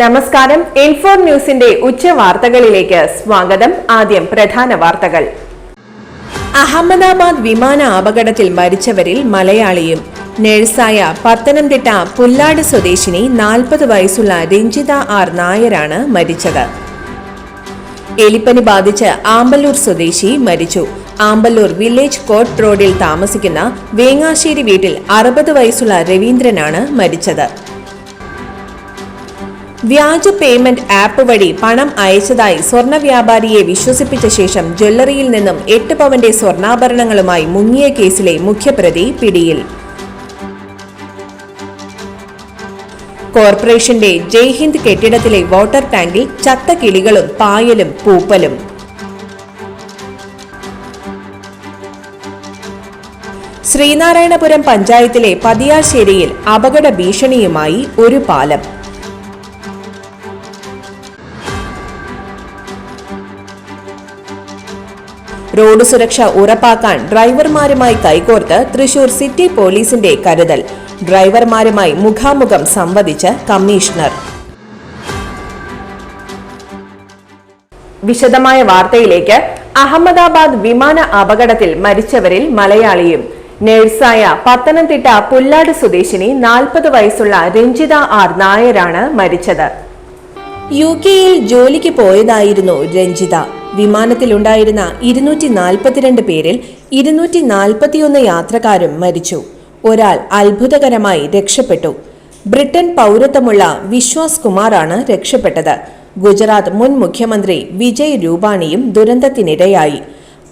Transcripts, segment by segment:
നമസ്കാരം. ഇൻഫോർ ന്യൂസിന്റെ ഉച്ച വാർത്തകളിലേക്ക് സ്വാഗതം. ആദ്യം പ്രധാന വാർത്തകൾ. അഹമ്മദാബാദ് വിമാന അപകടത്തിൽ മരിച്ചവരിൽ മലയാളിയും നഴ്സായ പത്തനംതിട്ട പുല്ലാട് സ്വദേശിനി നാൽപ്പത് വയസ്സുള്ള രഞ്ജിത ആർ നായരാണ് മരിച്ചത്. എലിപ്പനി ബാധിച്ച് ആമ്പല്ലൂർ സ്വദേശി മരിച്ചു. ആമ്പല്ലൂർ വില്ലേജ് കോട്ട് റോഡിൽ താമസിക്കുന്ന വേങ്ങാശ്ശേരി വീട്ടിൽ അറുപത് വയസ്സുള്ള രവീന്ദ്രനാണ് മരിച്ചത്. വ്യാജ പേയ്മെന്റ് ആപ്പ് വഴി പണം അയച്ചതായി സ്വർണ വ്യാപാരിയെ വിശ്വസിപ്പിച്ച ശേഷം ജ്വല്ലറിയിൽ നിന്നും എട്ട് പവന്റെ സ്വർണാഭരണങ്ങളുമായി മുങ്ങിയ കേസിലെ മുഖ്യപ്രതി പിടിയിൽ. കോർപ്പറേഷന്റെ ജയ്ഹിന്ദ് കെട്ടിടത്തിലെ വാട്ടർ ടാങ്കിൽ ചത്ത കിളികളും പായലും പൂപ്പലും. ശ്രീനാരായണപുരം പഞ്ചായത്തിലെ പതിയാശ്ശേരിയിൽ അപകട ഭീഷണിയുമായി ഒരു പാലം. റോഡ് സുരക്ഷ ഉറപ്പാക്കാൻ ഡ്രൈവർമാരുമായി കൈകോർത്ത് തൃശൂർ സിറ്റി പോലീസിന്റെ കരുതൽ. ഡ്രൈവർമാരുമായി മുഖാമുഖം സംവദിച്ച് കമ്മീഷണർ. വിശദമായ വാർത്തയിലേക്ക് അഹമ്മദാബാദ് വിമാന അപകടത്തിൽ മരിച്ചവരിൽ മലയാളിയും. നഴ്സായ പത്തനംതിട്ട പുല്ലാട് സ്വദേശിനി നാൽപ്പത് വയസ്സുള്ള രഞ്ജിത ആർ നായരാണ് മരിച്ചത്. യു കെയിൽ ജോലിക്ക് പോയതായിരുന്നു രഞ്ജിത. വിമാനത്തിലുണ്ടായിരുന്ന ഇരുന്നൂറ്റി നാൽപ്പത്തിരണ്ട് പേരിൽ ഇരുന്നൂറ്റി നാൽപ്പത്തിയൊന്ന് യാത്രക്കാരും മരിച്ചു. ഒരാൾ അത്ഭുതകരമായി രക്ഷപ്പെട്ടു. ബ്രിട്ടൻ പൗരത്വമുള്ള വിശ്വാസ് കുമാറാണ് രക്ഷപ്പെട്ടത്. ഗുജറാത്ത് മുൻ മുഖ്യമന്ത്രി വിജയ് രൂപാണിയും ദുരന്തത്തിനിരയായി.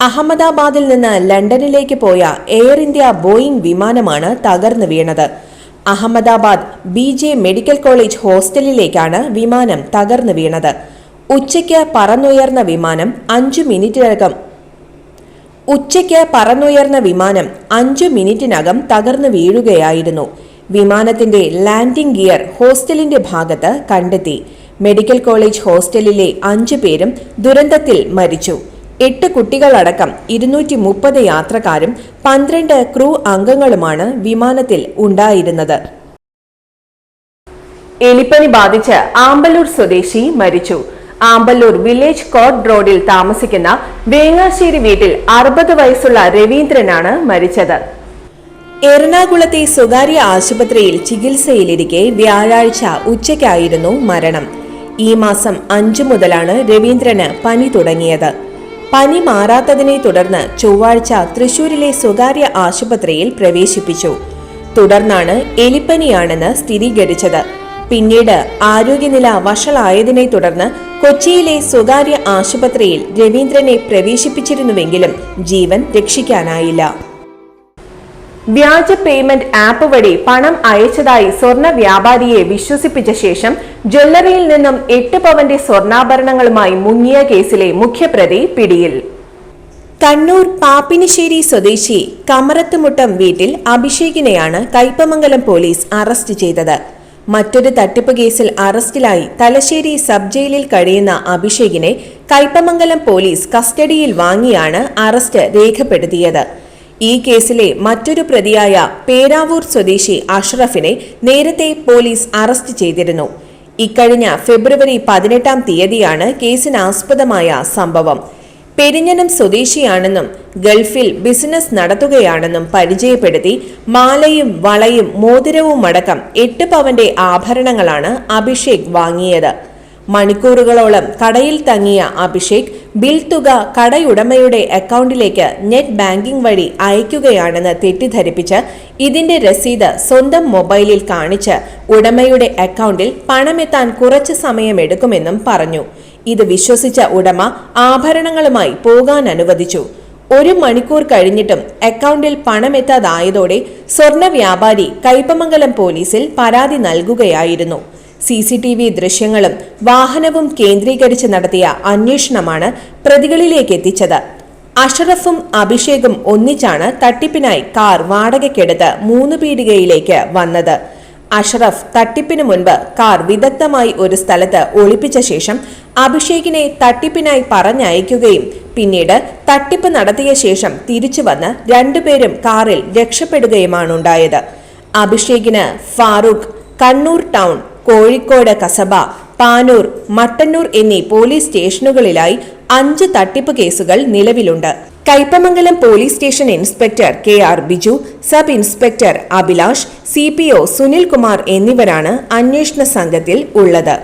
അഹമ്മദാബാദിൽ നിന്ന് ലണ്ടനിലേക്ക് പോയ എയർ ഇന്ത്യ ബോയിംഗ് വിമാനമാണ് തകർന്നു വീണത്. അഹമ്മദാബാദ് ബി മെഡിക്കൽ കോളേജ് ഹോസ്റ്റലിലേക്കാണ് വിമാനം തകർന്നു വീണത്. ഉച്ചയ്ക്ക് പറന്നുയർന്ന വിമാനം അഞ്ചു മിനിറ്റിനകം ഉച്ചയ്ക്ക് പറന്നുയർന്ന വിമാനം അഞ്ചു മിനിറ്റിനകം തകർന്നു വീഴുകയായിരുന്നു. വിമാനത്തിന്റെ ലാൻഡിംഗ് ഗിയർ ഹോസ്റ്റലിന്റെ ഭാഗത്ത് കണ്ടെത്തി. മെഡിക്കൽ കോളേജ് ഹോസ്റ്റലിലെ അഞ്ചു പേരും ദുരന്തത്തിൽ മരിച്ചു. എട്ട് കുട്ടികളടക്കം ഇരുന്നൂറ്റി മുപ്പത് യാത്രക്കാരും പന്ത്രണ്ട് ക്രൂ അംഗങ്ങളുമാണ് വിമാനത്തിൽ ഉണ്ടായിരുന്നത്. എലിപ്പനി ബാധിച്ച് ആമ്പലൂർ സ്വദേശി മരിച്ചു. ആമ്പല്ലൂർ വില്ലേജ് കോട്ട് റോഡിൽ താമസിക്കുന്ന വേങ്ങാശ്ശേരി വീട്ടിൽ അറുപത് വയസ്സുള്ള രവീന്ദ്രനാണ് മരിച്ചത്. എറണാകുളത്തെ സ്വകാര്യ ആശുപത്രിയിൽ ചികിത്സയിലിരിക്കെ വ്യാഴാഴ്ച ഉച്ചയ്ക്കായിരുന്നു മരണം. ഈ മാസം അഞ്ചു മുതലാണ് രവീന്ദ്രന് പനി തുടങ്ങിയത്. പനി മാറാത്തതിനെ തുടർന്ന് ചൊവ്വാഴ്ച തൃശൂരിലെ സ്വകാര്യ ആശുപത്രിയിൽ പ്രവേശിപ്പിച്ചു. തുടർന്നാണ് എലിപ്പനിയാണെന്ന് സ്ഥിരീകരിച്ചത്. പിന്നീട് ആരോഗ്യനില വഷളായതിനെ തുടർന്ന് കൊച്ചിയിലെ സ്വകാര്യ ആശുപത്രിയിൽ രവീന്ദ്രനെ പ്രവേശിപ്പിച്ചിരുന്നുവെങ്കിലും ജീവൻ രക്ഷിക്കാനായില്ല. വ്യാജ പേയ്മെന്റ് ആപ്പ് വഴി പണം അയച്ചതായി സ്വർണ വ്യാപാരിയെ വിശ്വസിപ്പിച്ച ശേഷം ജ്വല്ലറിയിൽ നിന്നും എട്ട് പവന്റെ സ്വർണാഭരണങ്ങളുമായി മുങ്ങിയ കേസിലെ മുഖ്യപ്രതി പിടിയിൽ. കണ്ണൂർ പാപ്പിനിശ്ശേരി സ്വദേശി കമറത്തുമുട്ടം വീട്ടിൽ അഭിഷേകിനെയാണ് കൈപ്പമംഗലം പോലീസ് അറസ്റ്റ് ചെയ്തത്. മറ്റൊരു തട്ടിപ്പ് കേസിൽ അറസ്റ്റിലായി തലശ്ശേരി സബ് ജയിലിൽ കഴിയുന്ന അഭിഷേകിനെ കൈപ്പമംഗലം പോലീസ് കസ്റ്റഡിയിൽ വാങ്ങിയാണ് അറസ്റ്റ് രേഖപ്പെടുത്തിയത്. ഈ കേസിലെ മറ്റൊരു പ്രതിയായ പേരാവൂർ സ്വദേശി അഷ്റഫിനെ നേരത്തെ പോലീസ് അറസ്റ്റ് ചെയ്തിരുന്നു. ഇക്കഴിഞ്ഞ ഫെബ്രുവരി പതിനെട്ടാം തീയതിയാണ് കേസിനാസ്പദമായ സംഭവം. പെരിഞ്ഞനം സ്വദേശിയാണെന്നും ഗൾഫിൽ ബിസിനസ് നടത്തുകയാണെന്നും പരിചയപ്പെടുത്തി മാലയും വളയും മോതിരവും മോതിരവുമടക്കം എട്ട് പവന്റെ ആഭരണങ്ങളാണ് അഭിഷേക് വാങ്ങിയത്. മണിക്കൂറുകളോളം കടയിൽ തങ്ങിയ അഭിഷേക് ബിൽ തുക കടയുടമയുടെ അക്കൗണ്ടിലേക്ക് നെറ്റ് ബാങ്കിംഗ് വഴി അയക്കുകയാണെന്ന് തെറ്റിദ്ധരിപ്പിച്ച് ഇതിന്റെ രസീത് സ്വന്തം മൊബൈലിൽ കാണിച്ച് ഉടമയുടെ അക്കൗണ്ടിൽ പണമെത്താൻ കുറച്ച് സമയമെടുക്കുമെന്നും പറഞ്ഞു. ഇത് വിശ്വസിച്ച ഉടമ ആഭരണങ്ങളുമായി പോകാൻ അനുവദിച്ചു. ഒരു മണിക്കൂർ കഴിഞ്ഞിട്ടും അക്കൗണ്ടിൽ പണമെത്താതായതോടെ സ്വർണ വ്യാപാരി കൈപ്പമംഗലം പോലീസിൽ പരാതി നൽകുകയായിരുന്നു. സി സി ടി വി ദൃശ്യങ്ങളും വാഹനവും കേന്ദ്രീകരിച്ച് നടത്തിയ അന്വേഷണമാണ് പ്രതികളിലേക്ക് എത്തിച്ചത്. അഷറഫും അഭിഷേകും ഒന്നിച്ചാണ് തട്ടിപ്പിനായി കാർ വാടകയ്ക്കെടുത്ത് മൂന്ന് പീടികയിലേക്ക് വന്നത്. അഷറഫ് തട്ടിപ്പിന് മുൻപ് കാർ വിദഗ്ധമായി ഒരു സ്ഥലത്ത് ഒളിപ്പിച്ച ശേഷം അഭിഷേകിനെ തട്ടിപ്പിനായി പറഞ്ഞയക്കുകയും പിന്നീട് തട്ടിപ്പ് നടത്തിയ ശേഷം തിരിച്ചു വന്ന് രണ്ടുപേരും കാറിൽ രക്ഷപ്പെടുകയുമാണുണ്ടായത്. അഭിഷേകിന് ഫാറൂഖ് കണ്ണൂർ ടൗൺ കോഴിക്കോട് കസബ പാനൂർ മട്ടന്നൂർ എന്നീ പോലീസ് സ്റ്റേഷനുകളിലായി അഞ്ച് തട്ടിപ്പ് കേസുകൾ നിലവിലുണ്ട്. Kaipamangalam police station inspector K R Biju sub inspector Abhilash C P O Sunil Kumar എന്നിവരാണ് അന്വേഷണ സംഘത്തിൽ ഉള്ളത്.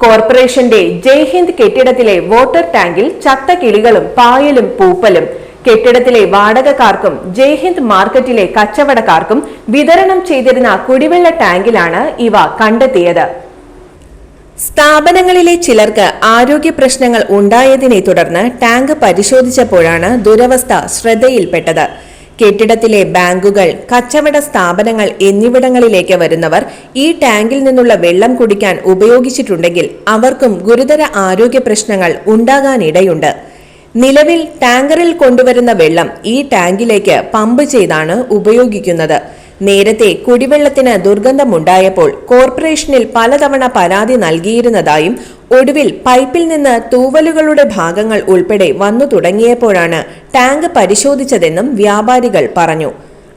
കോർപ്പറേഷന്റെ ജയ്ഹിന്ദ് കെട്ടിടത്തിലെ വാട്ടർ ടാങ്കിൽ ചത്ത കിളികളും പായലും പൂപ്പലും കെട്ടിടത്തിലെ വാടകക്കാർക്കും ജയ്ഹിന്ദ് മാർക്കറ്റിലെ കച്ചവടക്കാർക്കും വിതരണം ചെയ്തിരുന്ന കുടിവെള്ള ടാങ്കിലാണ് ഇവ കണ്ടെത്തിയത്. സ്ഥാപനങ്ങളിലെ ചിലർക്ക് ആരോഗ്യ പ്രശ്നങ്ങൾ ഉണ്ടായതിനെ തുടർന്ന് ടാങ്ക് പരിശോധിച്ചപ്പോഴാണ് ദുരവസ്ഥ ശ്രദ്ധയിൽപ്പെട്ടത്. കെട്ടിടത്തിലെ ബാങ്കുകൾ കച്ചവട സ്ഥാപനങ്ങൾ എന്നിവിടങ്ങളിലേക്ക് വരുന്നവർ ഈ ടാങ്കിൽ നിന്നുള്ള വെള്ളം കുടിക്കാൻ ഉപയോഗിച്ചിട്ടുണ്ടെങ്കിൽ അവർക്കും ഗുരുതര ആരോഗ്യ പ്രശ്നങ്ങൾ ഉണ്ടാകാനിടയുണ്ട്. നിലവിൽ ടാങ്കറിൽ കൊണ്ടുവരുന്ന വെള്ളം ഈ ടാങ്കിലേക്ക് പമ്പ് ചെയ്താണ് ഉപയോഗിക്കുന്നത്. നേരത്തെ കുടിവെള്ളത്തിന് ദുർഗന്ധമുണ്ടായപ്പോൾ കോർപ്പറേഷനിൽ പലതവണ പരാതി നൽകിയിരുന്നതായും ഒടുവിൽ പൈപ്പിൽ നിന്ന് തൂവലുകളുടെ ഭാഗങ്ങൾ ഉൾപ്പെടെ വന്നു തുടങ്ങിയപ്പോഴാണ് ടാങ്ക് പരിശോധിച്ചതെന്നും വ്യാപാരികൾ പറഞ്ഞു.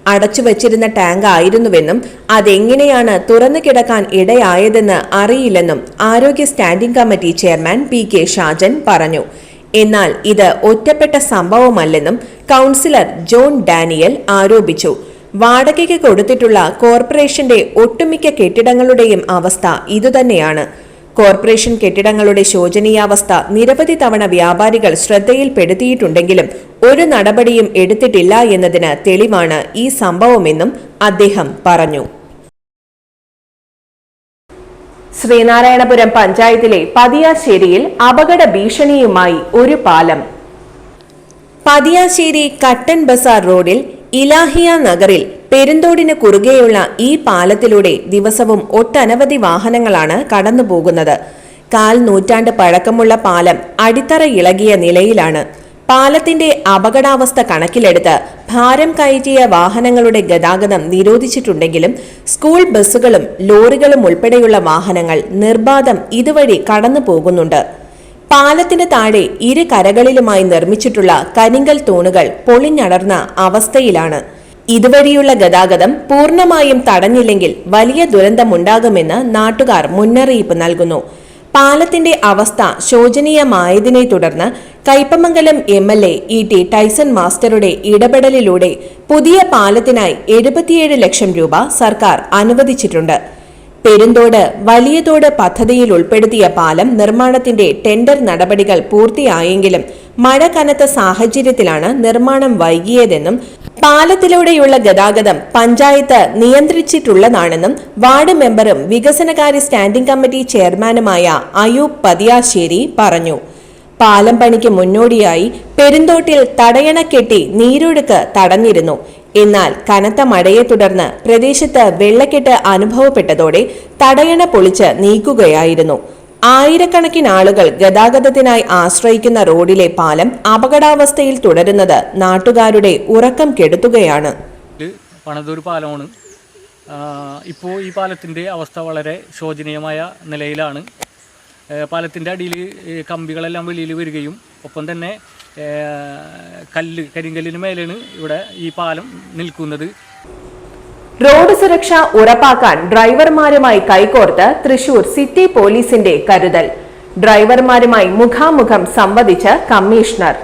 അടച്ചുവച്ചിരുന്ന ടാങ്ക് ആയിരുന്നുവെന്നും അതെങ്ങനെയാണ് തുറന്നു കിടക്കാൻ ഇടയായതെന്ന് അറിയില്ലെന്നും ആരോഗ്യ standing committee chairman P K Shajan പറഞ്ഞു. എന്നാൽ ഇത് ഒറ്റപ്പെട്ട സംഭവമല്ലെന്നും കൗൺസിലർ ജോൺ ഡാനിയൽ ആരോപിച്ചു. വാടകയ്ക്ക് കൊടുത്തിട്ടുള്ള കോർപ്പറേഷന്റെ ഒട്ടുമിക്ക കെട്ടിടങ്ങളുടെയും അവസ്ഥ ഇതുതന്നെയാണ്. കോർപ്പറേഷൻ കെട്ടിടങ്ങളുടെ ശോചനീയാവസ്ഥ നിരവധി തവണ വ്യാപാരികൾ ശ്രദ്ധയിൽപ്പെടുത്തിയിട്ടുണ്ടെങ്കിലും ഒരു നടപടിയും എടുത്തിട്ടില്ല എന്നതിന് തെളിവാണ് ഈ സംഭവമെന്നും അദ്ദേഹം പറഞ്ഞു. ശ്രീനാരായണപുരം പഞ്ചായത്തിലെ പതിയാശ്ശേരിയിൽ അപകട ഭീഷണിയുമായി ഒരു പാലം. പതിയാശ്ശേരി കട്ടൻ ബസാർ റോഡിൽ ഇലാഹിയ നഗറിൽ പെരുന്തോടിന് കുറുകെയുള്ള ഈ പാലത്തിലൂടെ ദിവസവും ഒട്ടനവധി വാഹനങ്ങളാണ് കടന്നുപോകുന്നത്. കാൽ നൂറ്റാണ്ട് പഴക്കമുള്ള പാലം അടിത്തറ ഇളകിയ നിലയിലാണ്. പാലത്തിന്റെ അപകടാവസ്ഥ കണക്കിലെടുത്ത് ഭാരം കയറ്റിയ വാഹനങ്ങളുടെ ഗതാഗതം നിരോധിച്ചിട്ടുണ്ടെങ്കിലും സ്കൂൾ ബസ്സുകളും ലോറികളും ഉൾപ്പെടെയുള്ള വാഹനങ്ങൾ നിർബാധം ഇതുവഴി കടന്നു പോകുന്നുണ്ട് പാലത്തിന് താഴെ ഇരു കരകളിലുമായി നിർമ്മിച്ചിട്ടുള്ള കരിങ്കൽ തൂണുകൾ പൊളിഞ്ഞടർന്ന അവസ്ഥയിലാണ്. ഇതുവഴിയുള്ള ഗതാഗതം പൂർണമായും തടഞ്ഞില്ലെങ്കിൽ വലിയ ദുരന്തമുണ്ടാകുമെന്ന് നാട്ടുകാർ മുന്നറിയിപ്പ് നൽകുന്നു. പാലത്തിന്റെ അവസ്ഥ ശോചനീയമായതിനെ തുടർന്ന് Kaipamangalam M L A E T Tyson മാസ്റ്ററുടെ ഇടപെടലിലൂടെ പുതിയ പാലത്തിനായി എഴുപത്തിയേഴ് ലക്ഷം രൂപ സർക്കാർ അനുവദിച്ചിട്ടുണ്ട്. പെരുന്തോട് വലിയതോട് പദ്ധതിയിൽ ഉൾപ്പെടുത്തിയ പാലം നിർമ്മാണത്തിന്റെ ടെൻഡർ നടപടികൾ പൂർത്തിയായെങ്കിലും മഴ കനത്ത സാഹചര്യത്തിലാണ് നിർമ്മാണം വൈകിയതെന്നും പാലത്തിലൂടെയുള്ള ഗതാഗതം പഞ്ചായത്ത് നിയന്ത്രിച്ചിട്ടുള്ളതാണെന്നും വാർഡ് മെമ്പറും വികസനകാര്യ സ്റ്റാൻഡിംഗ് കമ്മിറ്റി ചെയർമാനുമായ അയൂബ് പതിയാശ്ശേരി പറഞ്ഞു. പാലം പണിക്ക് മുന്നോടിയായി പെരുന്തോട്ടിൽ തടയണ കെട്ടി നീരൊഴുക്ക് തടഞ്ഞിരുന്നു. എന്നാൽ കനത്ത മഴയെ തുടർന്ന് പ്രദേശത്ത് വെള്ളക്കെട്ട് അനുഭവപ്പെട്ടതോടെ തടയണ പൊളിച്ച് നീക്കുകയായിരുന്നു. ആയിരക്കണക്കിന് ആളുകൾ ഗതാഗതത്തിനായി ആശ്രയിക്കുന്ന റോഡിലെ പാലം അപകടാവസ്ഥയിൽ തുടരുന്നത് നാട്ടുകാരുടെ ഉറക്കം കെടുത്തുകയാണ്. പണതൂർ പാലമാണ്. ഇപ്പോൾ ഈ പാലത്തിന്റെ അവസ്ഥ വളരെ ശോചനീയമായ നിലയിലാണ്. പാലത്തിന്റെ അടിയിൽ കമ്പികളെല്ലാം വെളിയിൽ വരികയും ഒപ്പം തന്നെ കല്ല് കരിങ്കല്ലിന് മേലെയാണ് ഇവിടെ ഈ പാലം നിൽക്കുന്നത്. റോഡ് സുരക്ഷ ഉറപ്പാക്കാൻ ഡ്രൈവർമാരുമായി കൈകോർത്ത് തൃശൂർ സിറ്റി പോലീസിന്റെ കരുതൽ. ഡ്രൈവർമാരുമായി മുഖാമുഖം സംവദിച്ച് കമ്മീഷണർ.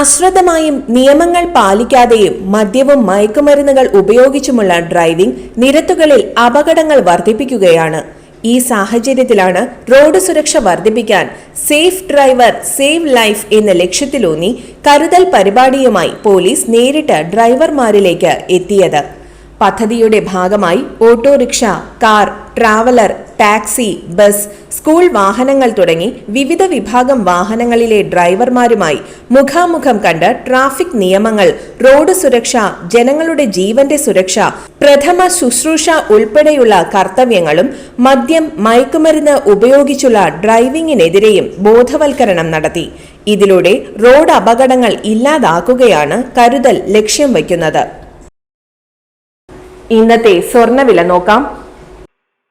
അശ്രദ്ധമായും നിയമങ്ങൾ പാലിക്കാതെയും മദ്യവും മയക്കുമരുന്നുകൾ ഉപയോഗിച്ചുമുള്ള ഡ്രൈവിംഗ് നിരത്തുകളിൽ അപകടങ്ങൾ വർദ്ധിപ്പിക്കുകയാണ്. ഈ സാഹചര്യത്തിലാണ് റോഡ് സുരക്ഷ വർദ്ധിപ്പിക്കാൻ സേഫ് ഡ്രൈവർ സേവ് ലൈഫ് എന്ന ലക്ഷ്യത്തിലൂന്നി കരുതൽ പരിപാടിയുമായി പോലീസ് നേരിട്ട് ഡ്രൈവർമാരിലേക്ക് എത്തിയത്. പദ്ധതിയുടെ ഭാഗമായി autorickshaw car traveller taxi bus school വാഹനങ്ങൾ തുടങ്ങി വിവിധ വിഭാഗം വാഹനങ്ങളിലെ ഡ്രൈവർമാരുമായി മുഖാമുഖം കണ്ട് ട്രാഫിക് നിയമങ്ങൾ റോഡ് സുരക്ഷ ജനങ്ങളുടെ ജീവന്റെ സുരക്ഷ പ്രഥമ ശുശ്രൂഷ ഉൾപ്പെടെയുള്ള കർത്തവ്യങ്ങളും മദ്യം മയക്കുമരുന്ന് ഉപയോഗിച്ചുള്ള ഡ്രൈവിംഗിനെതിരെയും ബോധവൽക്കരണം നടത്തി. ഇതിലൂടെ റോഡ് അപകടങ്ങൾ ഇല്ലാതാക്കുകയാണ് കരുതൽ ലക്ഷ്യം വയ്ക്കുന്നത്. ഇന്നത്തെ സ്വർണവില നോക്കാം.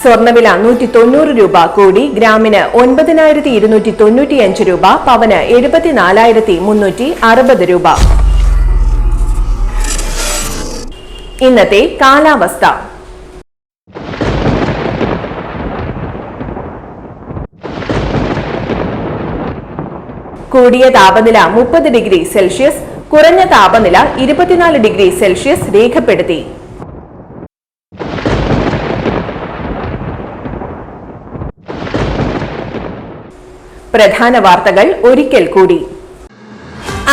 സ്വർണവില നൂറ്റി തൊണ്ണൂറ് രൂപ കൂടി ഗ്രാമിന് ഒൻപതിനായിരത്തി ഇരുന്നൂറ്റി തൊണ്ണൂറ്റിയഞ്ച് രൂപ പവന് എഴുപത്തിനാലായിരത്തി മുന്നൂറ്റി അറുപത് രൂപ. ഇന്നത്തെ കാലാവസ്ഥ. കൂടിയ താപനില മുപ്പത് ഡിഗ്രി സെൽഷ്യസ് കുറഞ്ഞ താപനില ഇരുപത്തിനാല് ഡിഗ്രി സെൽഷ്യസ് രേഖപ്പെടുത്തി. പ്രധാന വാർത്തകൾ ഒരിക്കൽ കൂടി.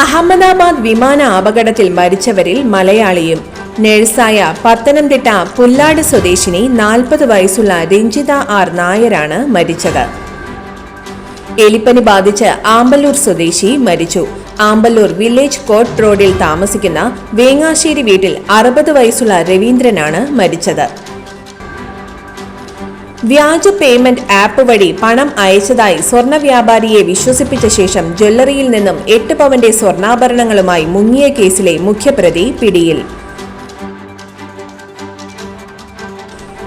അഹമ്മദാബാദ് വിമാന അപകടത്തിൽ മരിച്ചവരിൽ മലയാളിയും. നഴ്സായ പത്തനംതിട്ട പുല്ലാട് സ്വദേശിനി നാൽപ്പത് വയസ്സുള്ള രഞ്ജിത ആർ നായരാണ് മരിച്ചത്. എലിപ്പനി ബാധിച്ച് ആമ്പല്ലൂർ സ്വദേശി മരിച്ചു. ആമ്പല്ലൂർ വില്ലേജ് കോട്ട് റോഡിൽ താമസിക്കുന്ന വേങ്ങാശ്ശേരി വീട്ടിൽ അറുപത് വയസ്സുള്ള രവീന്ദ്രനാണ് മരിച്ചത്. വ്യാജ പേയ്മെന്റ് ആപ്പ് വഴി പണം അയച്ചതായി സ്വർണ വ്യാപാരിയെ വിശ്വസിപ്പിച്ച ശേഷം ജ്വല്ലറിയിൽ നിന്നും എട്ട് പവന്റെ സ്വർണാഭരണങ്ങളുമായി മുങ്ങിയ കേസിലെ മുഖ്യപ്രതി പിടിയിൽ.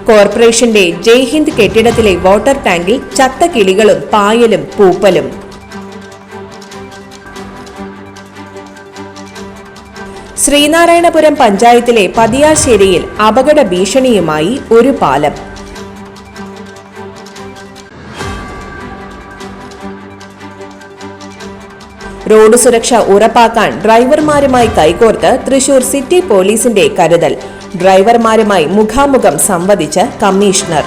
കോർപ്പറേഷന്റെ ജയ്ഹിന്ദ് കെട്ടിടത്തിലെ വാട്ടർ ടാങ്കിൽ ചത്ത കിളികളും പായലും പൂപ്പലും. ശ്രീനാരായണപുരം പഞ്ചായത്തിലെ പതിയാശ്ശേരിയിൽ അപകട ഭീഷണിയുമായി ഒരു പാലം. റോഡ് സുരക്ഷ ഉറപ്പാക്കാൻ ഡ്രൈവർമാരുമായി കൈകോർത്ത് തൃശൂർ സിറ്റി പോലീസിന്റെ കരുതൽ. ഡ്രൈവർമാരുമായി മുഖാമുഖം സംവദിച്ച് കമ്മീഷണർ.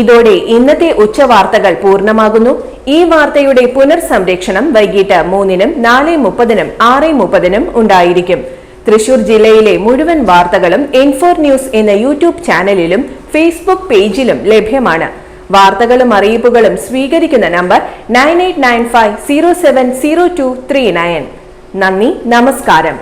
ഇതോടെ ഇന്നത്തെ ഉച്ചവാർത്തകൾ പൂർണമാകുന്നു. ഈ വാർത്തയുടെ പുനർസംരക്ഷണം വൈകിട്ട് മൂന്നിനും നാല് മുപ്പതിനും ആറ് മുപ്പതിനും ഉണ്ടായിരിക്കും. തൃശൂർ ജില്ലയിലെ മുഴുവൻ വാർത്തകളും ഇൻഫോർ ന്യൂസ് എന്ന യൂട്യൂബ് ചാനലിലും ഫേസ്ബുക്ക് പേജിലും ലഭ്യമാണ്. വാർത്തകളും അറിയിപ്പുകളും സ്വീകരിക്കുന്ന നമ്പർ നയൻ നന്ദി നമസ്കാരം.